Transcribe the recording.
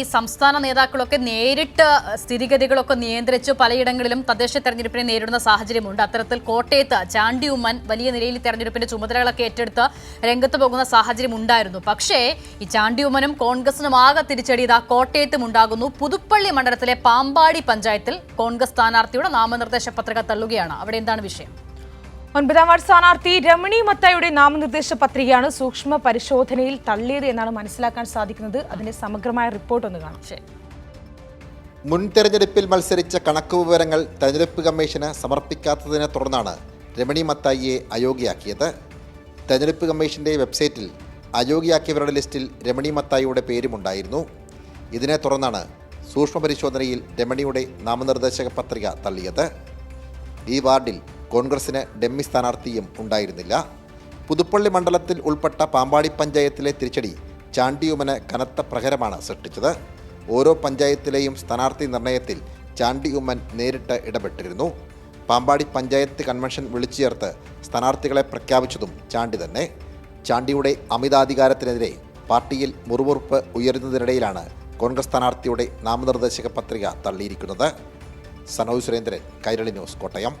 ഈ സംസ്ഥാന നേതാക്കളൊക്കെ നേരിട്ട് സ്ഥിതിഗതികളൊക്കെ നിയന്ത്രിച്ച്. പലയിടങ്ങളിലും തദ്ദേശ തെരഞ്ഞെടുപ്പിനെ നേരിടുന്ന സാഹചര്യമുണ്ട്. അത്തരത്തിൽ കോട്ടയത്ത് ചാണ്ടി ഉമ്മൻ വലിയ നിലയിൽ തെരഞ്ഞെടുപ്പിന്റെ ചുമതലകളൊക്കെ ഏറ്റെടുത്ത് രംഗത്ത് പോകുന്ന സാഹചര്യം ഉണ്ടായിരുന്നു പക്ഷേ ഈ ചാണ്ടി ഉമ്മനും കോൺഗ്രസിനും ആകെ തിരിച്ചടിയത് ആ കോട്ടയത്തും ഉണ്ടാകുന്നു. പുതുപ്പള്ളി മണ്ഡലത്തിലെ പാമ്പാടി പഞ്ചായത്തിൽ കോൺഗ്രസ് സ്ഥാനാർത്ഥിയുടെ നാമനിർദ്ദേശ പത്രിക തള്ളുകയാണ്. അവിടെ എന്താണ് വിഷയം? ഒൻപതാം വാർഡ് സ്ഥാനാർത്ഥി രമണി മത്തായുടെ നാമനിർദ്ദേശ പത്രികയാണ് സൂക്ഷ്മ പരിശോധനയിൽ തള്ളിയത് എന്നാണ് മനസ്സിലാക്കാൻ സാധിക്കുന്നത്. അതിന്റെ സമഗ്രമായ റിപ്പോർട്ട് ഒന്ന് കാണാം. മുൻ തെരഞ്ഞെടുപ്പിൽ മത്സരിച്ച കണക്ക് വിവരങ്ങൾ തെരഞ്ഞെടുപ്പ് കമ്മീഷന് സമർപ്പിക്കാത്തതിനെ തുടർന്നാണ് രമണി മത്തായിയെ അയോഗ്യയാക്കിയത്. തെരഞ്ഞെടുപ്പ് കമ്മീഷന്റെ വെബ്സൈറ്റിൽ അയോഗ്യയാക്കിയവരുടെ ലിസ്റ്റിൽ രമണി മത്തായിയുടെ പേരുമുണ്ടായിരുന്നു. ഇതിനെ തുടർന്നാണ് സൂക്ഷ്മ പരിശോധനയിൽ രമണിയുടെ നാമനിർദ്ദേശക പത്രിക തള്ളിയത്. ഈ വാർഡിൽ കോൺഗ്രസിന് ഡെമ്മി സ്ഥാനാർത്ഥിയും ഉണ്ടായിരുന്നില്ല. പുതുപ്പള്ളി മണ്ഡലത്തിൽ ഉൾപ്പെട്ട പാമ്പാടി പഞ്ചായത്തിലെ തിരിച്ചടി ചാണ്ടിയുമന് കനത്ത പ്രഹരമാണ് സൃഷ്ടിച്ചത്. ഓരോ പഞ്ചായത്തിലെയും സ്ഥാനാർത്ഥി നിർണയത്തിൽ ചാണ്ടിയുമ്മൻ നേരിട്ട് ഇടപെട്ടിരുന്നു. പാമ്പാടി പഞ്ചായത്ത് കൺവെൻഷൻ വിളിച്ചു ചേർത്ത് സ്ഥാനാർത്ഥികളെ പ്രഖ്യാപിച്ചതും ചാണ്ടി തന്നെ. ചാണ്ടിയുടെ അമിതാധികാരത്തിനെതിരെ പാർട്ടിയിൽ മുറിവുറുപ്പ് ഉയരുന്നതിനിടയിലാണ് കോൺഗ്രസ് സ്ഥാനാർത്ഥിയുടെ നാമനിർദ്ദേശക പത്രിക തള്ളിയിരിക്കുന്നത്. സനോജ് സുരേന്ദ്രൻ കൈരളി ന്യൂസ് കോട്ടയം.